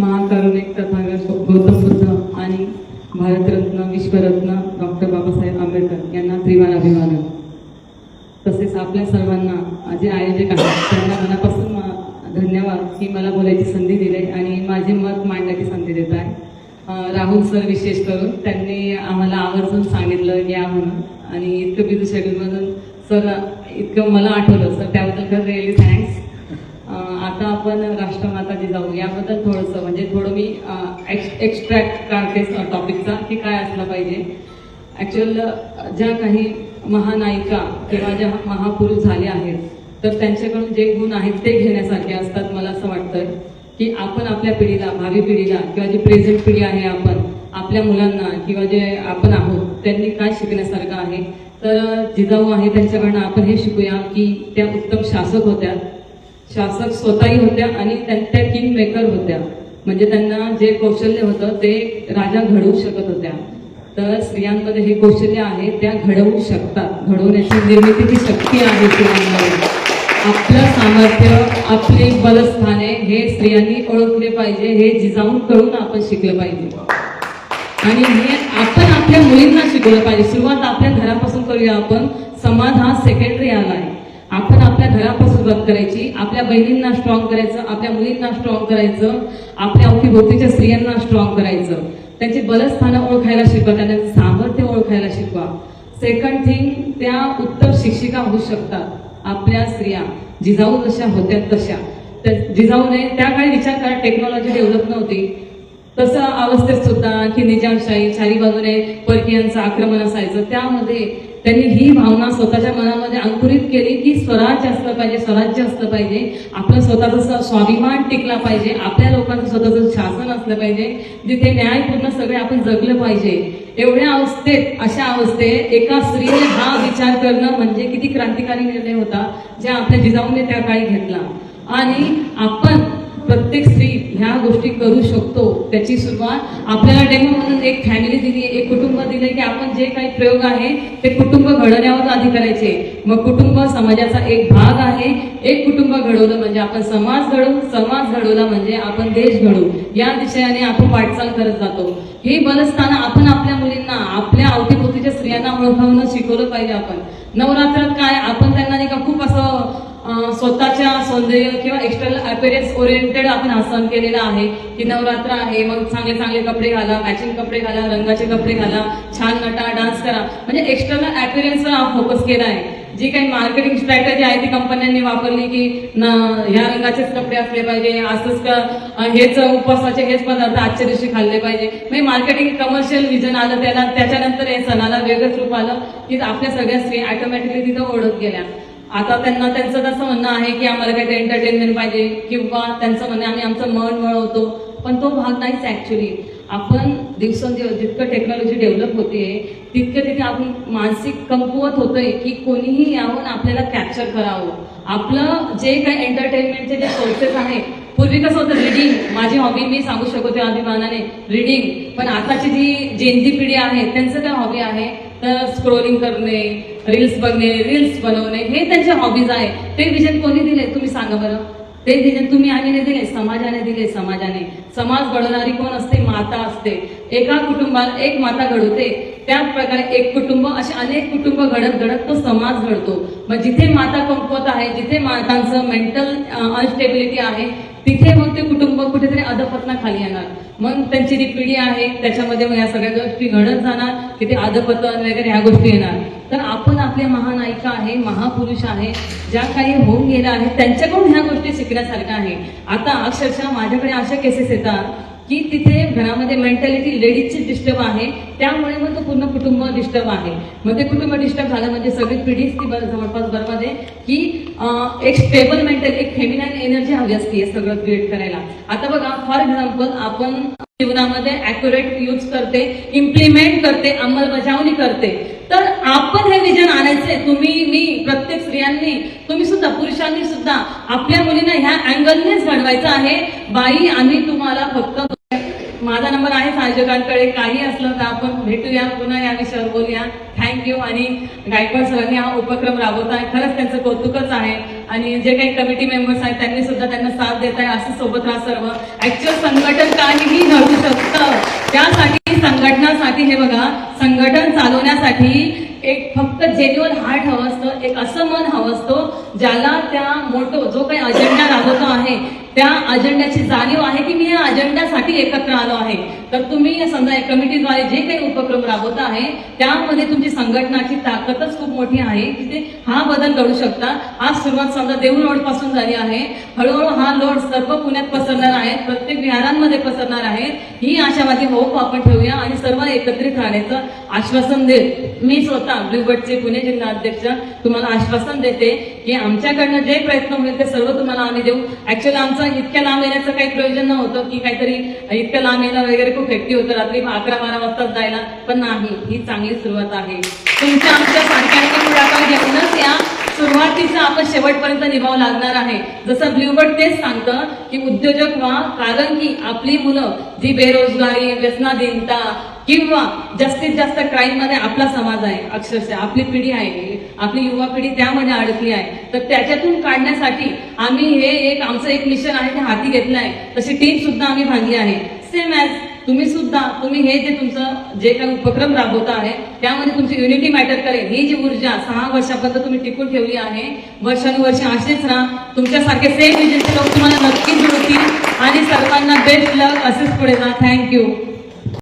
महाकारुणिक तथागत गौतम बुद्ध आणि भारतरत्न विश्वरत्न डॉक्टर बाबासाहेब आंबेडकर यांना त्रिवार अभिवादन तसेच आपल्या सर्वांना जे आयोजक आहेत. त्यांना मनापासून धन्यवाद की मला बोलायची संधी दिली आणि माझे मत मांडण्याची संधी देत आहे. राहुल सर विशेष करून त्यांनी आम्हाला आवर्जून सांगितलं या म्हणून. आणि इतकं बिझी शेड्यूलमधून सर इतकं मला आठवलं. सर त्याबद्दल खरं आपण राष्ट्रमाताजी जाऊ याबद्दल थोडंसं म्हणजे थोडं मी एक्स्ट्रॅक्ट काढते टॉपिकचा की काय असला पाहिजे. ॲक्च्युअल ज्या काही महानायिका किंवा ज्या महापुरुष झाले आहेत तर त्यांच्याकडून जे गुण आहेत ते घेण्यासारखे असतात मला असं वाटतं की आपण आपल्या पिढीला भावी पिढीला किंवा जी प्रेझेंट पिढी आहे आपण आपल्या मुलांना किंवा जे आपण आहोत त्यांनी काय शिकण्यासारखं आहे? तर जिजाऊ आहे त्यांच्याकडनं आपण हे शिकूया की त्या उत्तम शासक होत्या. शासक स्वतःही होत्या आणि त्या किंग मेकर होत्या. म्हणजे त्यांना जे कौशल्य होतं ते राजा घडवू शकत होत्या. तर स्त्रियांमध्ये हे कौशल्य आहे त्या घडवू शकतात. घडवण्याची निर्मितीची शक्ती आहे स्त्रियांमध्ये. आपलं सामर्थ्य आपली बलस्थाने हे स्त्रियांनी ओळखले पाहिजे हे जिजाऊंकडून आपण शिकलं पाहिजे. आणि हे आपण आपल्या मुलींना शिकवलं पाहिजे. सुरुवात आपल्या घरापासून करूया आपण. समाज हा सेकंडरी आहे. आपण आपल्या घरापासून सुरुवात करायची. आपल्या बहिणींना स्ट्रॉंग करायचं आपल्या मुलींना स्ट्रॉंग करायचं आपल्या अवतीभोवतीच्या स्त्रियांना स्ट्रॉंग करायचं. त्यांची बलस्थानं ओळखायला शिकवा त्यांना सामर्थ्य ओळखायला शिकवा. सेकंड थिंग त्या उत्तम शिक्षिका होऊ शकतात. आपल्या स्त्रिया जिजाऊ जशा होत्या तशा. त्या जिजाऊने त्या काळी विचार करा टेक्नॉलॉजी डेव्हलप नव्हती. तसं अवस्थेत सुद्धा की निजामशाही चारी बाजूने परकीयांचं आक्रमण असायचं. त्यामध्ये त्यांनी ही भावना स्वतःच्या मनामध्ये अंकुरित केली की स्वराज्य असलं पाहिजे स्वराज्य असलं पाहिजे. आपलं स्वतःचा स्वाभिमान टिकला पाहिजे. आपल्या लोकांचं स्वतःचं शासन असलं पाहिजे. जिथे न्यायपूर्ण सगळे आपण जगलं पाहिजे. एवढ्या अवस्थेत अशा अवस्थेत एका स्त्रीने हा विचार करणं म्हणजे किती क्रांतिकारी निर्णय होता जे आपल्या जिजाऊने त्या काळी घेतला. आणि आपण प्रत्येक स्त्री ह्या गोष्टी करू शकतो. त्याची सुरुवात आपल्याला डेमो म्हणून एक फॅमिली दिली एक कुटुंब दिले की आपण जे काही प्रयोग आहे ते कुटुंब घडवण्यावर आधी करायचे. मग कुटुंब समाजाचा एक भाग आहे. एक कुटुंब घडवलं म्हणजे आपण समाज घडवू समाज घडवला म्हणजे आपण देश घडवू. या दिशेने आपण वाटचाल करत जातो. हे बलस्थान आपण आपल्या मुलींना आपल्या अवतीभोवतीच्या स्त्रियांना ओळखावणं शिकवलं पाहिजे आपण. नवरात्रात काय आपण त्यांना नाही का स्वतःच्या सौंदर्य किंवा एक्स्टर्नल अपेरियन्स ओरिएंटेड आपण आसन केलेलं आहे. की नवरात्र आहे मग चांगले चांगले कपडे घाला मॅचिंग कपडे घाला रंगाचे कपडे घाला छान नटा डान्स करा. म्हणजे एक्स्टर्नल अपेरियन्सवर हा फोकस केला आहे. जी काही मार्केटिंग स्ट्रॅटजी आहे ती कंपन्यांनी वापरली की ह्या रंगाचेच कपडे असले पाहिजे असंच का हेच उपवासाचे हेच पदार्थ आजच्या दिवशी खाल्ले पाहिजे. म्हणजे मार्केटिंग कमर्शियल विजन आलं त्याला त्याच्यानंतर हे सणाला वेगळंच रूप आलं की आपल्या सगळ्या स्त्री ऑटोमॅटिकली तिथं ओढत गेल्या. आता त्यांना त्यांचं तसं म्हणणं आहे की आम्हाला काहीतरी एंटरटेनमेंट पाहिजे किंवा त्यांचं म्हणणं आम्ही आमचं मन वळवतो. पण तो भाग नाहीच ॲक्च्युली आपण दिवसेंदिवस जितकं टेक्नॉलॉजी डेव्हलप होते तितकं तिथे आपण मानसिक कमकुवत होतंय की कोणीही यावून आपल्याला कॅप्चर करावं. आपलं जे काही एंटरटेनमेंटचे जे सोर्सेस आहे पूर्वी कसं होतं रिडिंग माझी हॉबी मी सांगू शकते अभिमानाने रिडिंग पण आताची जी जेनजी पिढी आहे त्यांचं काय हॉबी आहे? तर स्क्रोलिंग करणे रील्स बघणे रील्स बनवणे हे त्यांचे हॉबीज आहे. ते विजन कोणी दिले? तुम्ही सांगा बरं. ते विजन तुम्ही आम्ही नाही दिले समाजाने दिले समाजाने. समाज घडवणारी कोण असते? माता असते. एका कुटुंबात एक माता घडवते. त्याच प्रकारे एक कुटुंब असे अनेक कुटुंब घडत घडत तो समाज घडतो. मग जिथे माता कमकुवत आहे जिथे मातांचं मेंटल अनस्टेबिलिटी आहे तिथे मग ते कुटुंब कुठेतरी अधपतना खाली येणार. मग त्यांची जी पिढी आहे त्याच्यामध्ये मग या सगळ्या गोष्टी घडत जाणार किती अधपतन वगैरे ह्या गोष्टी येणार. तर आपण आपल्या महानायिका आहे महापुरुष आहे ज्या काही होऊन गेल्या आहेत त्यांच्याकडून ह्या गोष्टी शिकण्यासारख्या आहे आता अक्षरशः माझ्याकडे अशा केसेस येतात की तिथे घरामध्ये मेंटॅलिटी लेडीजची डिस्टर्ब आहे त्यामुळे मग तो पूर्ण कुटुंब डिस्टर्ब आहे. मग ते कुटुंब डिस्टर्ब झालं म्हणजे सगळी पिढीच ती जवळपास बरोबर आहे की एक स्टेबल मेंटल एक फेमिनाईन एनर्जी हवी असते सगळं क्रिएट करायला. आता बघा फॉर एक्झाम्पल आपण जीवनामध्ये अॅक्युरेट यूज करते इम्प्लिमेंट करते अंमलबजावणी करते. तर आपण हे विजन आणायचंय तुम्ही मी प्रत्येक स्त्रियांनी तुम्ही सुद्धा पुरुषांनी सुद्धा आपल्या मुलींना ह्या अँगलनेच घडवायचं आहे. बाई आम्ही तुम्हाला फक्त माझा नंबर आहे आयोजकांकडे काही असलं तर आपण भेटूया. पुन्हा या विषयावर बोलूया. थँक्यू आणि गायकवाड सरांनी हा उपक्रम राबवत आहे. खरंच त्यांचं कौतुकच आहे. आणि जे काही कमिटी मेंबर्स आहेत त्यांनी सुद्धा त्यांना साथ देत आहे. असं सोबत राहा सर्व. ऍक्च्युअल संघटन त्यासाठी संघटनासाठी हे बघा संघटन चालवण्यासाठी एक फक्त जेन्युअल हार्ट हवं असतं एक असं मन हवं असतं ज्याला त्या मोठो जो काही अजेंडा राबवतो आहे त्या अजेंड्याची जाणीव आहे की मी या अजेंड्यासाठी एकत्र आलो आहे. तर तुम्ही समजा कमिटीद्वारे जे काही उपक्रम राबवत आहे त्यामध्ये तुमची संघटनाची ताकदच खूप मोठी आहे की ते हा बदल घडू शकता. आज सुरुवात समजा देऊळ रोडपासून झाली आहे. हळूहळू हा लोड सर्व पुण्यात पसरणार आहे. प्रत्येक विहारांमध्ये पसरणार आहे. ही आशावादी होप आपण ठेवूया आणि सर्व एकत्रित राहण्याचं आश्वासन देत मी स्वतः ब्ल्यूबर्डचे पुणे जिल्हा अध्यक्ष तुम्हाला आश्वासन देते की आमच्याकडनं जे प्रयत्न होईल ते सर्व तुम्हाला आम्ही देऊ. ऍक्च्युअली आमचं इतक्या लांब येण्याचं काही प्रयोजन नव्हतं की काहीतरी इतक्या लांब येणं वगैरे खूप हेक्टी होतं. रात्री अकरा बारा वाजता जायला पण नाही. ही चांगली सुरुवात आहे. तुमच्या आमच्या सारख्यांनी पुढाकार घेऊनच या. सुरुवातीचा आपण शेवटपर्यंत निभाव लागणार आहे. जसं ब्ल्यूबर्ड तेच सांगतं की उद्योजक व्हा कारण की आपली मुलं जी बेरोजगारी व्यसनाधीनता किंवा जास्तीत जास्त क्राईममध्ये आपला समाज आहे. अक्षरशः आपली पिढी आहे. आपली युवा पिढी त्यामध्ये अडकली आहे. तर त्याच्यातून काढण्यासाठी आम्ही हे एक आमचं एक मिशन आहे ते हाती घेतलं आहे तशी टीम सुद्धा आम्ही बांधली आहे. सेम ॲज तुम्ही सुद्धा तुम्ही हे जे तुमचं जे काही उपक्रम राबवता आहे त्यामध्ये तुमची युनिटी मॅटर करेल. ही जी ऊर्जा सहा वर्षापर्यंत तुम्ही टिकून ठेवली आहे वर्षानुवर्ष असेच राहा. तुमच्यासारखे सेम विजेचे लोक तुम्हाला नक्कीच मिळतील आणि सर्वांना बेस्ट लक असेच पुढे जा. थँक्यू